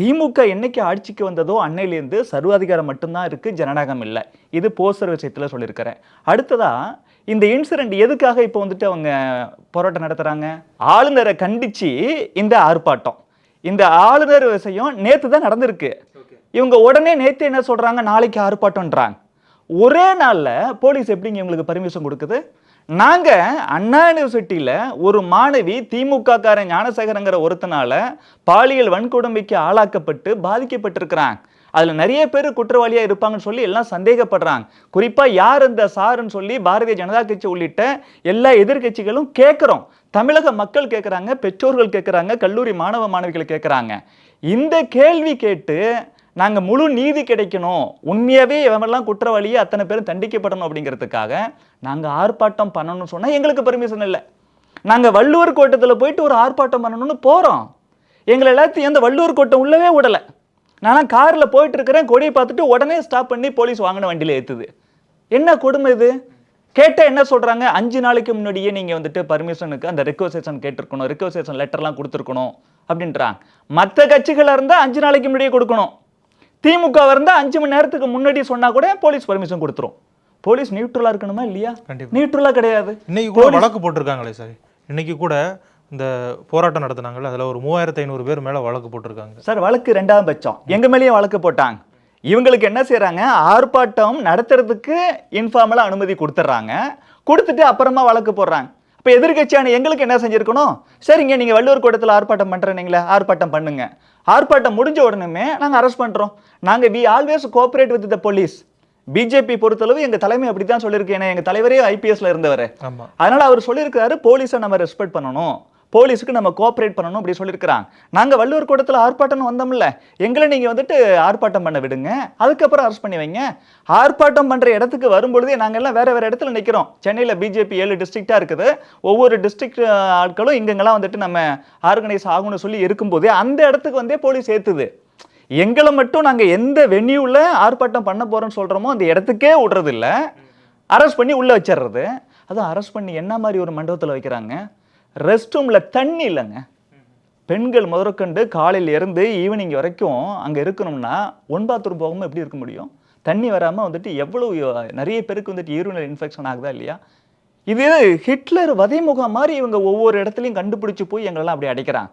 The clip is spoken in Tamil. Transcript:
திமுக என்னைக்கு ஆட்சிக்கு வந்ததோ அன்னையிலேருந்து சர்வாதிகாரம் மட்டும்தான் இருக்கு ஜனநாயகம் இல்லை. இது போஸ்டர் விஷயத்துல சொல்லியிருக்கிறேன். அடுத்ததா இந்த இன்சிடென்ட் எதுக்காக இப்போ வந்துட்டு அவங்க போராட்டம் நடத்துறாங்க? ஆளுநரை கண்டிச்சு இந்த ஆர்ப்பாட்டம். இந்த ஆளுநர் விஷயம் நேத்து தான் நடந்திருக்கு. இவங்க உடனே நேத்து என்ன சொல்றாங்க? நாளைக்கு ஆர்ப்பாட்டம்ன்றாங்க. ஒரே நாள்ல போலீஸ் எப்படிங்க இவங்களுக்கு பர்மிஷன் கொடுக்குது? நாங்கள் அண்ணா யூனிவர்சிட்டியில் ஒரு மாணவி திமுக காரன் ஞானசேகரங்கிற ஒருத்தனால பாலியல் வன்கொடுமைக்கு ஆளாக்கப்பட்டு பாதிக்கப்பட்டிருக்கிறாங்க அதில் நிறைய பேர் குற்றவாளியாக இருப்பாங்கன்னு சொல்லி எல்லாம் சந்தேகப்படுறாங்க. குறிப்பாக யார் இந்த சாருன்னு சொல்லி பாரதிய ஜனதா கட்சி உள்ளிட்ட எல்லா எதிர்க்கட்சிகளும் கேட்குறோம் தமிழக மக்கள் கேட்குறாங்க பெற்றோர்கள் கேட்குறாங்க கல்லூரி மாணவ மாணவிகள் கேட்குறாங்க இந்த கேள்வி கேட்டு நாங்கள் முழு நீதி கிடைக்கணும். உண்மையாவே எவமெல்லாம் குற்றவாளியே அத்தனை பேரும் தண்டிக்கப்படணும் அப்படிங்கிறதுக்காக நாங்கள் ஆர்ப்பாட்டம் பண்ணணும்னு சொன்னால் எங்களுக்கு பர்மிஷன் இல்லை. நாங்கள் வள்ளுவர் கோட்டத்தில் போயிட்டு ஒரு ஆர்ப்பாட்டம் பண்ணணும்னு போகிறோம் எங்களை எல்லாத்தையும் அந்த வள்ளுவர் கோட்டம் உள்ளவே விடலை. நான் காரில் போயிட்டு இருக்கிறேன் கொடியை பார்த்துட்டு உடனே ஸ்டாப் பண்ணி போலீஸ் வாங்கின வண்டியில ஏற்றுது என்ன கொடுமை இது? கேட்டால் என்ன சொல்கிறாங்க அஞ்சு நாளைக்கு முன்னாடியே நீங்கள் வந்துட்டு பர்மிஷனுக்கு அந்த ரெக்வசேஷன் கேட்டிருக்கணும் ரெக்வசேஷன் லெட்டர்லாம் கொடுத்துருக்கணும் அப்படின்றாங்க. மற்ற கட்சிகளாக இருந்தால் அஞ்சு நாளைக்கு முன்னாடியே கொடுக்கணும். திமுக இருந்தா அஞ்சு மணி நேரத்துக்கு முன்னாடி சொன்னா கூட போலீஸ் பர்மிஷன் கொடுத்துரும். போலீஸ் நியூட்ரலா இருக்கணுமா இல்லையா? கண்டிப்பா. நியூட்ரலா கிடையாது. இன்னைக்கு கூட வழக்கு போட்டிருக்காங்களே சார். இன்னைக்கு கூட இந்த போராட்டம் நடத்துனாங்கல்ல அதுல ஒரு மூவாயிரத்தி ஐநூறு பேர் மேல வழக்கு போட்டிருக்காங்க. சார் வழக்கு ரெண்டாம் பட்சம். எங்க மேலேயும் வழக்கு போட்டாங்க. இவங்களுக்கு என்ன செய்றாங்க? ஆர்ப்பாட்டம் நடத்துறதுக்கு இன்ஃபார்மலா அனுமதி கொடுத்துட்றாங்க கொடுத்துட்டு அப்புறமா வழக்கு போடுறாங்க. இப்போ எதிர்க்கட்சியான எங்களுக்கு என்ன செஞ்சிருக்கணும்? சரிங்க நீங்க வள்ளுவர் கூட்டத்தில் ஆர்ப்பாட்டம் பண்றீங்களே ஆர்ப்பாட்டம் பண்ணுங்க. ஆர்ப்பாட்டம் முடிஞ்ச உடனே நாங்க அரெஸ்ட் பண்றோம். நாங்க we always cooperate with the police BJP பொறுத்தளவு எங்க தலைமை அப்படித்தான் சொல்லியிருக்கு ஏன்னா எங்க தலைவரே ஐபிஎஸ்ல இருந்தவர். அதனால அவர் சொல்லியிருக்காரு போலீஸை நம்ம ரெஸ்பெக்ட் பண்ணணும். போலீஸுக்கு நம்ம கோஆப்ரேட் பண்ணணும் அப்படி சொல்லியிருக்கிறாங்க. நாங்கள் வள்ளுவர் கூடத்தில் ஆர்ப்பாட்டம் வந்தோம்ல எங்களை நீங்கள் வந்துட்டு ஆர்ப்பாட்டம் பண்ண விடுங்க. அதுக்கப்புறம் அரெஸ்ட் பண்ணி வைங்க. ஆர்ப்பாட்டம் பண்ணுற இடத்துக்கு வரும்பொழுதே நாங்கள் எல்லாம் வேறு வேறு இடத்துல நிற்கிறோம் சென்னையில் பிஜேபி ஏழு டிஸ்ட்ரிக்டாக இருக்குது. ஒவ்வொரு டிஸ்ட்ரிக்ட் ஆட்களும் இங்கெங்கெல்லாம் வந்துட்டு நம்ம ஆர்கனைஸ் ஆகணும்னு சொல்லி இருக்கும்போதே அந்த இடத்துக்கு வந்தே போலீஸ் ஏற்றுது எங்களை மட்டும் நாங்கள் எந்த வென்யூவில் ஆர்ப்பாட்டம் பண்ண போகிறோம்னு சொல்கிறோமோ அந்த இடத்துக்கே விடுறதில்ல. அரெஸ்ட் பண்ணி உள்ளே வச்சிடுறது அதுவும் அரெஸ்ட் பண்ணி என்ன மாதிரி ஒரு மண்டபத்தில் வைக்கிறாங்க? ரெஸ்ட் ரூமில் தண்ணி இல்லைங்க. பெண்கள் முதற்கொண்டு காலையில் இருந்து ஈவினிங் வரைக்கும் அங்கே இருக்கணும்னா ஒன் பாத்ரூம் எப்படி இருக்க முடியும்? தண்ணி வராமல் வந்துட்டு எவ்வளவு நிறைய பேருக்கு வந்துட்டு யூரினல் இன்ஃபெக்ஷன் ஆகுதா இல்லையா? இது ஹிட்லர் வதைமுகம் மாதிரி இவங்க ஒவ்வொரு இடத்துலையும் கண்டுபிடிச்சி போய் எங்களெல்லாம் அப்படி அடைக்கிறாங்க.